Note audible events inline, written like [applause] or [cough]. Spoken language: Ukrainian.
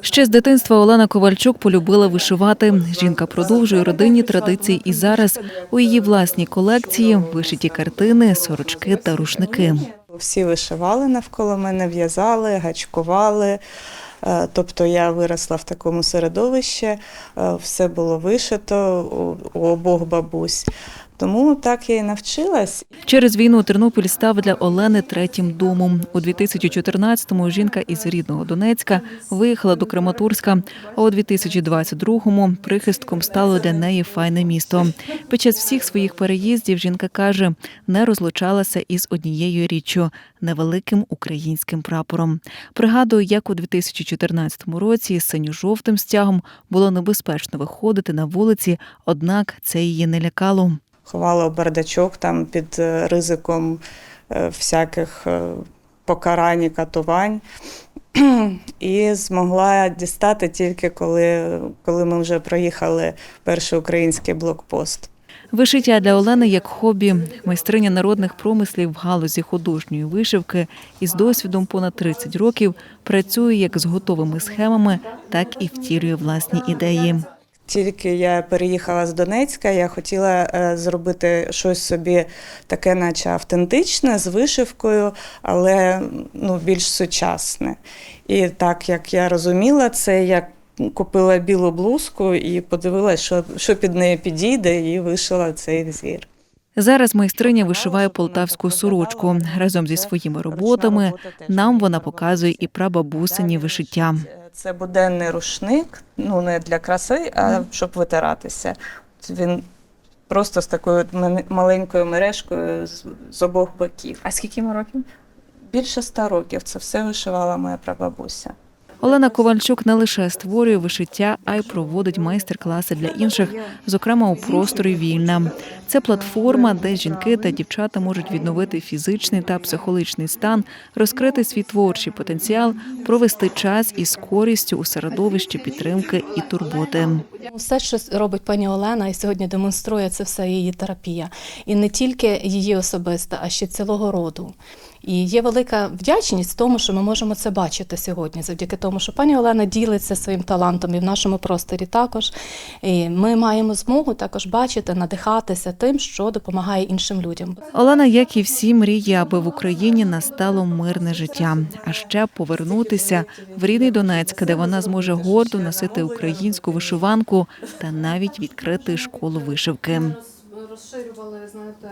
Ще з дитинства Олена Ковальчук полюбила вишивати. Жінка продовжує родинні традиції і зараз у її власній колекції вишиті картини, сорочки та рушники. Всі вишивали навколо мене, в'язали, гачкували. Е, Тобто я виросла в такому середовищі, е, все було вишито у, у обох бабусь. Тому так я і навчилась. Через війну Тернопіль став для Олени третім домом. У 2014-му жінка із рідного Донецька виїхала до Краматорська, а у 2022-му прихистком стало для неї файне місто. Під час всіх своїх переїздів жінка каже, не розлучалася із однією річчю невеликим українським прапором. Пригадую, як у 2014 році з синьо-жовтим стягом було небезпечно виходити на вулиці, однак це її не лякало. Ховала в бардачок там під е, ризиком е, всяких е, покарань і катувань. [clears throat] І змогла дістати тільки коли, коли ми вже проїхали перший український блокпост. Вишиття для Олени як хобі, майстриня народних промислів в галузі художньої вишивки із досвідом понад 30 років працює як з готовими схемами, так і втілює власні ідеї. Тільки я переїхала з Донецька, я хотіла е, зробити щось собі таке, наче автентичне, з вишивкою, але ну, більш сучасне. І так як я розуміла це, я купила білу блузку і подивилася, що, що під нею підійде, і вишила цей зір. Зараз майстриня вишиває полтавську сорочку. Разом зі своїми роботами нам вона показує і прабабусині вишиття. Це буденний рушник, ну не для краси, а щоб витиратися. Він просто з такою маленькою мережкою з, обох боків. А скільки йому років? Більше ста років це все вишивала моя прабабуся. Олена Ковальчук не лише створює вишиття, а й проводить майстер-класи для інших, зокрема у просторі вільна. Це платформа, де жінки та дівчата можуть відновити фізичний та психологічний стан, розкрити свій творчий потенціал, провести час із користю у середовищі підтримки і турботи. Все, що робить пані Олена, і сьогодні демонструє це все її терапія. І не тільки її особиста, а ще цілого роду. І є велика вдячність в тому, що ми можемо це бачити сьогодні, завдяки тому, що пані Олена ділиться своїм талантом і в нашому просторі також. І ми маємо змогу також бачити, надихатися тим, що допомагає іншим людям. Олена, як і всі, мріє, аби в Україні настало мирне життя, а ще повернутися в рідний Донецьк, де вона зможе гордо носити українську вишиванку та навіть відкрити школу вишивки. Розширювали, знаєте.